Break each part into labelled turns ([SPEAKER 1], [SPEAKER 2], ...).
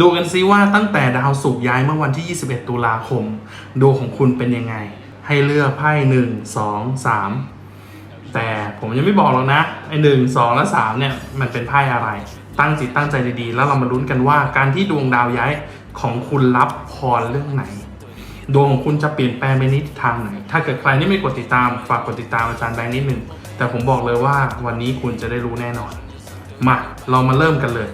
[SPEAKER 1] ดูกันซิว่าตั้งแต่ดาวศุกร์ย้ายเมื่อวันที่ 21 ตุลาคม ดวงของคุณเป็นยังไง ให้เลือกไพ่หนึ่งสองสามแต่ผมยังไม่บอกหรอกนะไอ้หนึ่งสองและสามเนี่ยมันเป็นไพ่อะไร ตั้งจิตตั้งใจดีๆ แล้วเรามาลุ้นกันว่าการที่ดวงดาวย้ายของคุณรับพรเรื่องไหน ดวงของคุณจะเปลี่ยนแปลงไปในทิศทางไหน ถ้าเกิดใครที่ไม่กดติดตามฝากกดติดตามอาจารย์แบงค์นิดนึงแต่ผมบอกเลยว่าวันนี้คุณจะได้รู้แน่นอนมาเรามาเริ่มกันเลย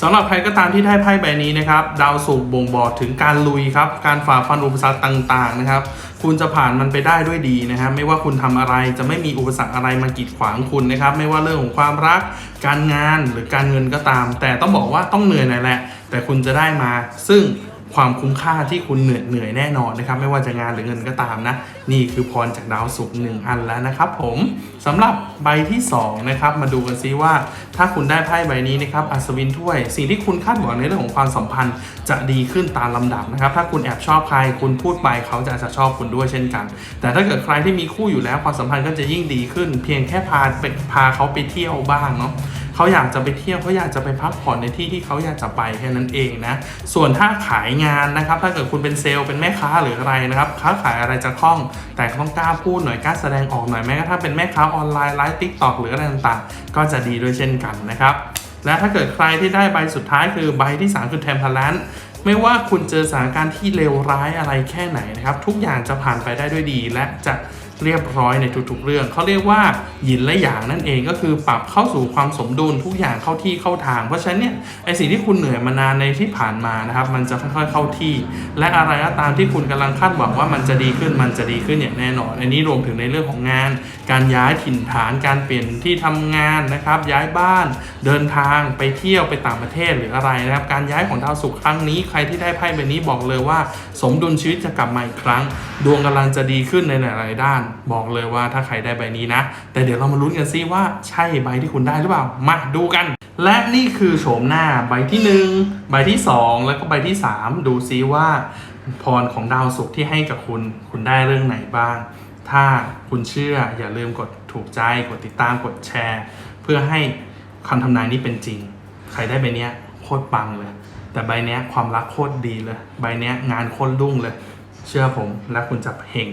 [SPEAKER 1] สำหรับใครก็ตามที่ได้ไพ่ใบนี้นะครับ ดาวสุกบ่งบอกถึงการลุยครับ การฝ่าฟันอุปสรรคต่างๆนะครับ คุณจะผ่านมันไปได้ด้วยดีนะครับ ไม่ว่าคุณทำอะไรจะไม่มีอุปสรรคอะไรมากีดขวางคุณนะครับ ไม่ว่าเรื่องของความรัก การงานหรือการเงินก็ตาม แต่ต้องบอกว่าต้องเหนื่อยหน่อยแหละ แต่คุณจะได้มา ซึ่ง ความคุ้มค่าที่คุณเหนื่อยเหนื่อยแน่นอนนะครับ ไม่ว่าจะงานหรือเงินก็ตามนะ นี่คือพรจากดาวศุกร์หนึ่งอันแล้วนะครับ ผมสำหรับใบที่สองนะครับมาดูกันซิว่า ถ้าคุณได้ไพ่ใบนี้นะครับอัศวินถ้วย สิ่งที่คุณคาดหวังในเรื่องของความสัมพันธ์จะดีขึ้นตามลำดับนะครับ ถ้าคุณแอบชอบใครคุณพูดไปเขาจะอาจจะชอบคุณด้วยเช่นกัน แต่ถ้าเกิดใครที่มีคู่อยู่แล้วความสัมพันธ์ก็จะยิ่งดีขึ้น เพียงแค่พาไปพาเขาไปเที่ยวบ้างเนาะ เขาอยากจะไปเที่ยวเขาอยากจะไปพักผ่อนในที่ที่เขาอยากจะไปแค่นั้นเองนะส่วนถ้าขายงานนะครับ ถ้าเกิดคุณเป็นเซลล์เป็นแม่ค้าหรืออะไรนะครับค้าขายอะไรจะคล่อง แต่ต้องกล้าพูดหน่อยกล้าแสดงออกหน่อยแม้กระทั่งเป็นแม่ค้าออนไลน์ไลฟ์ทิกตอกหรืออะไรต่างๆ ก็จะดีด้วยเช่นกันนะครับและถ้าเกิดใครที่ได้ใบสุดท้ายคือใบที่3คือ Temperance ไม่ว่าคุณเจอสถานการณ์ที่เลวร้ายอะไรแค่ไหนนะครับ ทุกอย่างจะผ่านไปได้ด้วยดี และจะเรียบร้อยในทุกๆเรื่องเขาเรียกว่าหยินและหยางนั่นเองก็คือปรับเข้าสู่ความสมดุลทุกอย่างเข้าที่เข้าทาง เพราะฉะนั้นเนี่ยไอสิ่งที่คุณเหนื่อยมานานในที่ผ่านมานะครับมันจะค่อยๆเข้าที่ และอะไรก็ตามที่คุณกำลังคาดหวังว่ามันจะดีขึ้นมันจะดีขึ้นอย่างแน่นอน อันนี้รวมถึงในเรื่องของงาน การย้ายถิ่นฐานการเปลี่ยนที่ทำงานนะครับ ย้ายบ้าน เดินทางไปเที่ยวไปต่างประเทศหรืออะไรนะครับการย้ายของดาวศุกร์ครั้งนี้ใครที่ได้ไพ่ใบนี้บอกเลยว่า สมดุลชีวิตจะกลับมาอีกครั้ง ดวงกำลังจะดีขึ้นในหลายๆด้านบอกเลยว่าถ้าใครได้ใบนี้นะ แต่เดี๋ยวเรามาลุ้นกันซิว่าใช่ใบที่คุณได้หรือเปล่า มาดูกัน และนี่คือโฉมหน้าใบที่หนึ่งใบที่สองแล้วก็ใบที่สามดูซิว่า พรของดาวศุกร์ที่ให้กับคุณคุณได้เรื่องไหนบ้าง ถ้าคุณเชื่ออย่าลืมกดถูกใจกดติดตามกดแชร์ เพื่อให้คำทำนายนี้เป็นจริง ใครได้ใบนี้โคตรปังเลย แต่ใบนี้ความรักโคตรดีเลย ใบนี้งานโคตรรุ่งเลย เชื่อผมและคุณจะเฮง